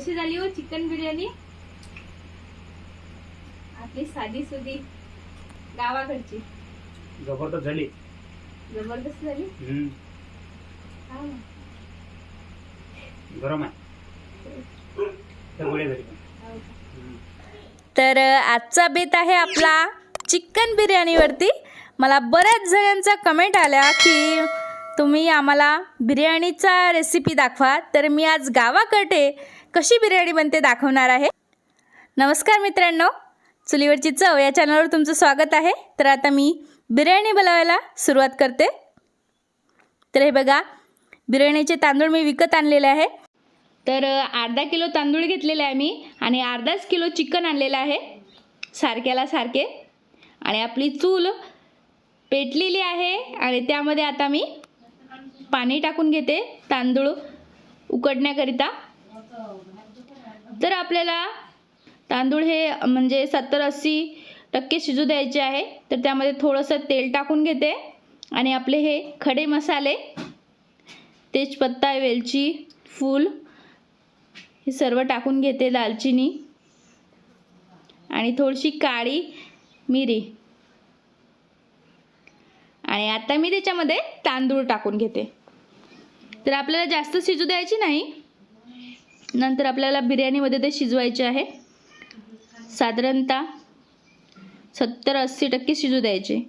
कशी झाली हो चिकन बिर्याणी आपली साधी सुधी गावाकडची जबरदस्त झाली जबरदस्त झाली हम्म. हा. गरम आहे तर पण. हो का? हम्म. तर अ, आजचा बेत आहे आपला चिकन बिर्याणीवरती मला बऱ्याच जणांचा कमेंट आल्या की तुम्ही आम्हाला बिर्याणीचा रेसिपी दाखवा. तर मी आज गावाकडे कशी बिर्याणी बनते दाखवणार आहे. नमस्कार मित्रांनो चुलीवरची चव या चॅनलवर तुमचं स्वागत आहे. तर आता मी बिर्याणी बनवायला सुरुवात करते. तर हे बघा बिर्याणीचे तांदूळ मी विकत आणलेले आहे. तर अर्धा किलो तांदूळ घेतलेले आहे मी आणि अर्धाच किलो चिकन आणलेलं आहे. सारख्याला सारखे. आणि आपली चूल पेटलेली आहे आणि त्यामध्ये आता मी पाणी टाकून घेते तांदूळ उकडण्याकरिता. तर आपल्याला तांदूळ हे म्हणजे सत्तर अस्सी टक्के शिजू द्यायचे आहे. तर त्यामध्ये थोडंसं तेल टाकून घेते आणि आपले हे खडे मसाले तेजपत्ता वेलची फूल हे सर्व टाकून घेते दालचिनी. आणि थोडीशी काळी मिरी. आणि आता मी त्याच्यामध्ये तांदूळ टाकून घेते. तर आपल्याला जास्त शिजू द्यायची नाही. नंतर आपल्याला बिर्याणीमध्ये ते शिजवायचे आहे. साधारणतः सत्तर अस्सी टक्के शिजू द्यायचे.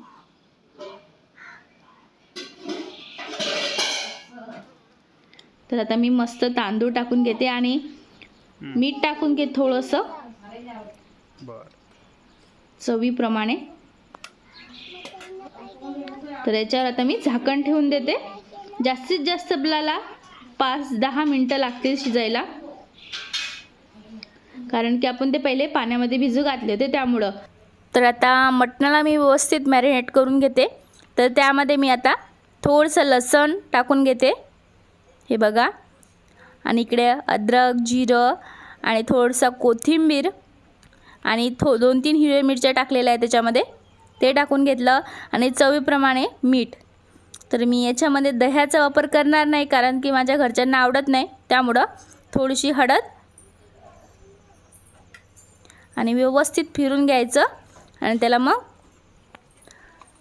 तर आता मी मस्त तांदूळ टाकून घेते आणि मीठ टाकून घे थोडंसं. चवीप्रमाणे. तर याच्यावर आता मी झाकण ठेवून देते. जास्तीत जास्त आपल्याला पाच दहा मिनटं लागतील शिजायला. कारण की आपण ते पहिले पाण्यामध्ये भिजू घातले होते त्यामुळं. तर आता मटणाला मी व्यवस्थित मॅरिनेट करून घेते. तर त्यामध्ये मी आता थोडंसं लसण टाकून घेते. हे बघा. आणि इकडे अद्रक जिरं आणि थोडंसं कोथिंबीर आणि थो दोन तीन हिरव्या मिरच्या टाकलेल्या आहे त्याच्यामध्ये. ते टाकून घेतलं आणि चवीप्रमाणे मीठ. तर मी याच्यामध्ये दह्याचा वापर करणार नाही कारण की माझ्या घरच्यांना आवडत नाही. त्यामुळं थोडीशी हळद आणि व्यवस्थित फिरून घ्यायचं आणि त्याला मग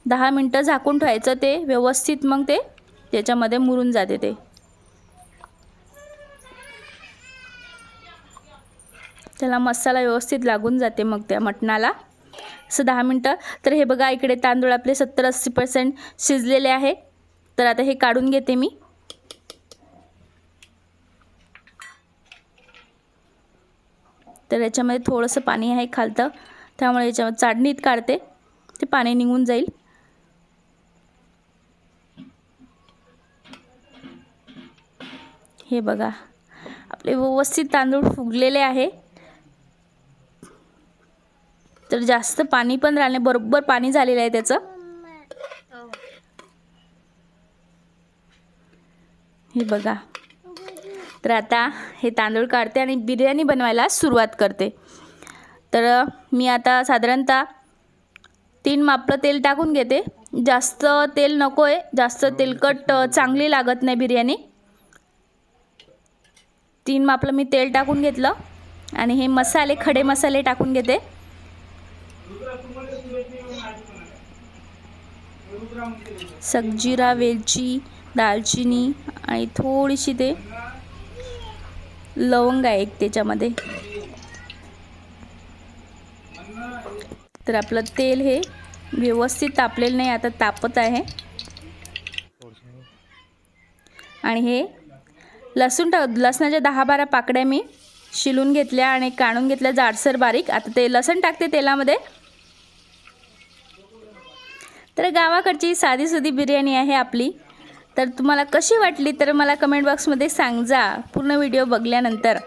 दहा मिनटं झाकून ठेवायचं ते व्यवस्थित मग ते त्याच्यामध्ये मुरून जाते ते. त्याला मसाला व्यवस्थित लागून जाते मग त्या मटणाला. असं दहा मिनटं. तर हे बघा इकडे तांदूळ आपले सत्तर अस्सी पर्सेंट शिजलेले आहे. तर आता हे काढून घेते मी. तर याच्यामध्ये थोडंसं पाणी आहे खालतं. त्यामुळे याच्यामध्ये चाडणीत काढते. ते पाणी निघून जाईल. हे बघा. आपले व्यवस्थित तांदूळ फुगलेले आहे. तर जास्त पाणी पण राहिले बरोबर पाणी झालेलं आहे त्याचं. हे बघा. तर आता हे तांदूळ काढते आणि बिर्याणी बनवायला सुरुवात करते. तर मी आता साधारणतः तीन मापलं तेल टाकून घेते. जास्त तेल नको आहे जास्त तेलकट चांगली लागत नाही बिर्याणी. तीन मापलं मी तेल टाकून घेतलं आणि हे मसाले खडे मसाले टाकून घेते. सगजिरा वेलची दालचिनी आणि थोडीशी ते लवंग आहे एक त्याच्यामध्ये. तर आपलं तेल हे व्यवस्थित तापलेलं नाही आता तापत आहे. आणि हे लसूण टाक लसणाच्या दहा बारा पाकड्या मी शिलून घेतल्या आणि काढून घेतल्या जाडसर बारीक. आता ते लसण टाकते तेलामध्ये. तर गावाकडची साधी सुधी बिर्याणी आहे आपली. तर तुम्हाला कशी वाटली तर मला कमेंट बॉक्समध्ये सांगा. पूर्ण व्हिडिओ बघल्यानंतर.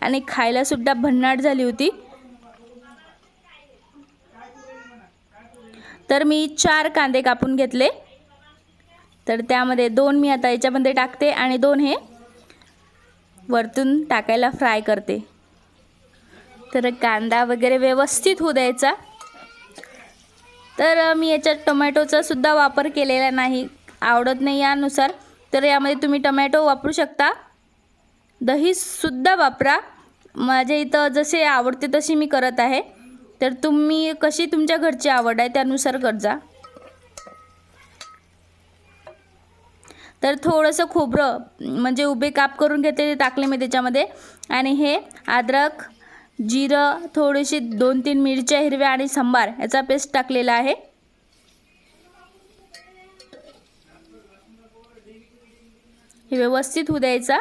आणि खायलासुद्धा भन्नाट झाली होती. तर मी चार कांदे कापून घेतले. तर त्यामध्ये दोन मी आता याच्यामध्ये टाकते आणि दोन हे वरतून टाकायला फ्राय करते. तर कांदा वगैरे व्यवस्थित होऊ द्यायचा. तर मी याच्यात टोमॅटोचासुद्धा वापर केलेला नाही. आवडत नाही यानुसार तर यामध्ये तुम्ही टमॅटो वापरू शकता. दहीसुद्धा वापरा. माझ्या इथं जसे आवडते तशी मी करत आहे. तर तुम्ही कशी तुमच्या घरची आवड आहे त्यानुसार गरजा तर थोडंसं खोबरं म्हणजे उभे काप करून घेते ते टाकले मी त्याच्यामध्ये. आणि हे अद्रक जिरं थोडीशी दोन तीन मिरच्या हिरव्या आणि सांबार याचा पेस्ट टाकलेला आहे. हे व्यवस्थित होऊ द्यायचा.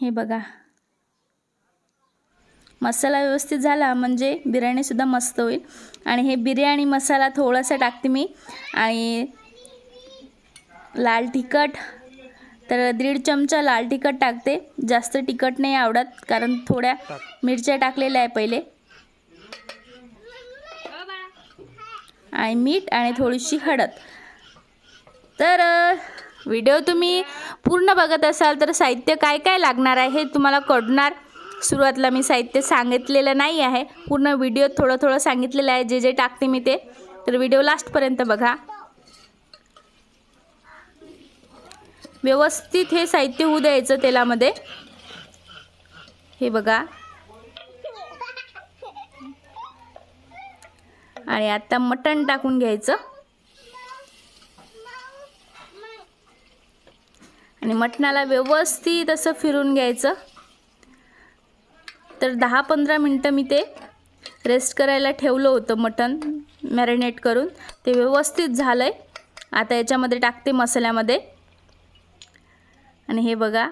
हे बघा. मसाला व्यवस्थित झाला म्हणजे बिर्याणीसुद्धा मस्त होईल. आणि हे बिर्याणी मसाला थोडासा टाकते मी. आणि लाल तिखट तर दीड चमचा लाल तिखट टाकते. जास्त तिखट नाही आवडत कारण थोड्या मिरच्या टाकलेल्या आहे पहिले. आणि मीठ आणि थोडीशी हळद. तर व्हिडिओ तुम्ही पूर्ण बघत असाल तर साहित्य काय काय लागणार आहे हे तुम्हाला कळणार. सुरुवातीला मी साहित्य सांगितलेलं नाही आहे. पूर्ण व्हिडिओ थोडं थोडं सांगितलेलं आहे. जे जे टाकते मी ते. तर व्हिडिओ लास्टपर्यंत बघा. व्यवस्थित हे साहित्य होऊ द्यायचं तेलामध्ये. हे बघा. आणि आता मटण टाकून घ्यायचं. आणि मटणाला व्यवस्थित असं फिरून घ्यायचं. तर दहा पंधरा मिनटं मी ते रेस्ट करायला ठेवलं होतं मटण मॅरिनेट करून. ते व्यवस्थित झालं आहे आता याच्यामध्ये टाकते मसाल्यामध्ये. आणि हे बघा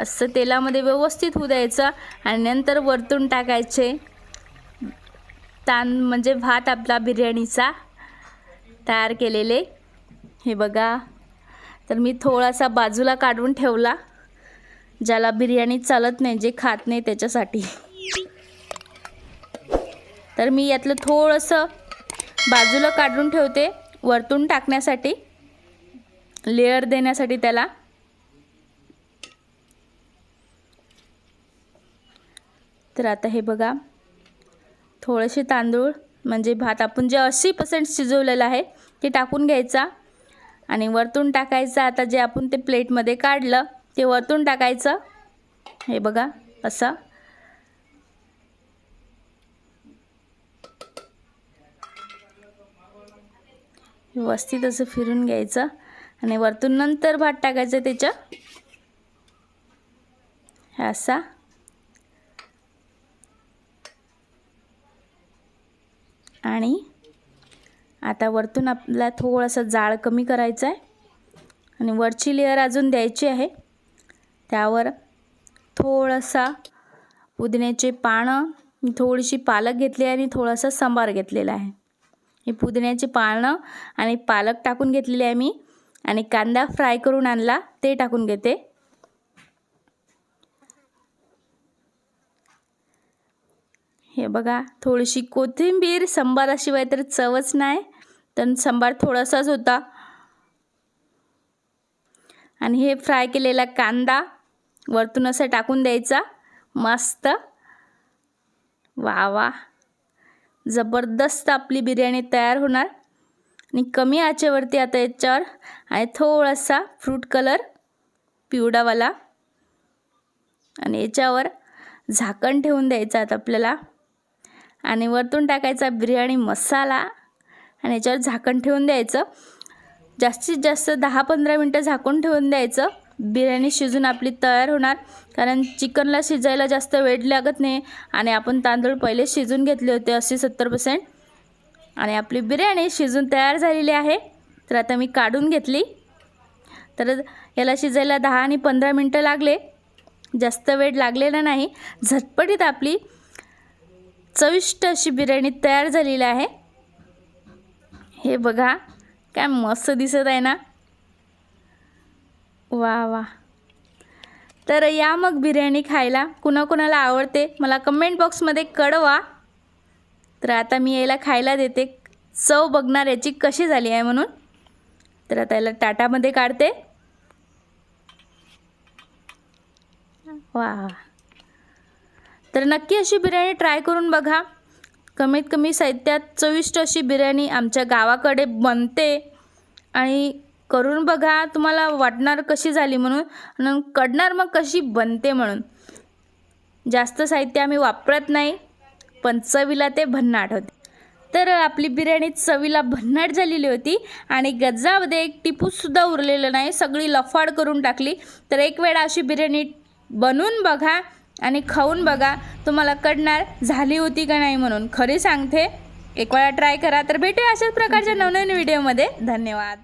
असं तेलामध्ये व्यवस्थित होऊ द्यायचं आणि नंतर वरतून टाकायचे. तान म्हणजे भात आपला बिर्याणीचा तयार केलेले. हे बघा. तर मी थोडासा बाजूला काढून ठेवला ज्याला बिर्याणी चालत नाही जे खात नाही त्याच्यासाठी. तर मी यातलं थोडंसं बाजूला काढून ठेवते वरतून टाकण्यासाठी. लेअर देण्यासाठी त्याला. तर आता हे बघा. थोडेसे तांदूळ म्हणजे भात. आपण जे अस्सी पर्सेंट शिजवलेलं आहे ते टाकून घ्यायचा. आणि वरतून टाकायचं. आता जे आपण ते प्लेटमध्ये काढलं ते वरतून टाकायचं. हे बघा असं. व्यवस्थित असं फिरून घ्यायचं. आणि वरतून नंतर भात टाकायचं त्याच्या. असा. आणि आता वरतून आपला थोडंसं जाळ कमी करायचं आहे. आणि वरची लेअर अजून द्यायची आहे. त्यावर थोडासा पुदिन्याचे पानं मी थोडीशी पालक घेतली आहे आणि थोडासा सांबार घेतलेला आहे. हे पुदिन्याचे पानं आणि पालक टाकून घेतलेले आहे मी. आणि कांदा फ्राय करून आणला ते टाकून घेते. हे बघा थोडीशी कोथिंबीर संबाराशिवाय तर चवच नाही तर संबार थोडासाच होता. आणि हे फ्राय केलेला कांदा वरतून असा टाकून द्यायचा मस्त. वा वा जबरदस्त आपली बिर्याणी तयार होणार. आणि कमी आचेवरती आता याच्यावर आणि थोडासा फ्रूट कलर पिवळावाला आणि याच्यावर झाकण ठेवून द्यायचं आता आपल्याला. आणि वरतून टाकायचा बिर्याणी मसाला आणि याच्यावर झाकण ठेवून द्यायचं. जास्तीत जास्त दहा पंधरा मिनटं झाकून ठेवून द्यायचं. बिर्याणी शिजून आपली तयार होणार. कारण चिकनला शिजायला जास्त वेळ लागत नाही आणि आपण तांदूळ पहिले शिजून घेतले होते अस्सी सत्तर पर्सेंट आणि आपली बिर्याणी शिजून तयार झालेली आहे. तर आता मी काढून घेतली. तर याला शिजायला दहा आणि पंधरा मिनटं लागले. जास्त वेळ लागलेला नाही. झटपटीत आपली चविष्ट अशी बिर्याणी तयार झालेली आहे. हे बघा काय मस्त दिसत आहे ना? वा वा. तर या मग बिर्याणी खायला कुणाकुणाला आवडते मला कमेंट बॉक्समध्ये कळवा. तर आता मी याला खायला देते. चव बघणार याची कशी झाली आहे म्हणून. तर आता याला टाटामध्ये काढते. वा. तर नक्की अशी बिर्याणी ट्राय करून बघा. कमीत कमी साहित्यात चविष्ट अशी बिर्याणी आमच्या गावाकडे बनते. आणि करून बघा तुम्हाला वाटणार कशी झाली म्हणून आणि कडणार मग कशी बनते म्हणून. जास्त साहित्य आम्ही वापरत नाही पण चवीला ते भन्नाट होते. तर आपली बिर्याणी चवीला भन्नाट झालेली होती आणि गज्जामध्ये एक टिपूसुद्धा उरलेलं नाही सगळी लफाड करून टाकली. तर एक वेळा अशी बिर्याणी बनवून बघा. आणि खाऊन बघा तुम्हाला कडणार झाली होती का नाही म्हणून. खरी सांगते एक वेळा ट्राय करा तर भेटूया अशाच प्रकारच्या नवनवीन व्हिडिओमध्ये धन्यवाद.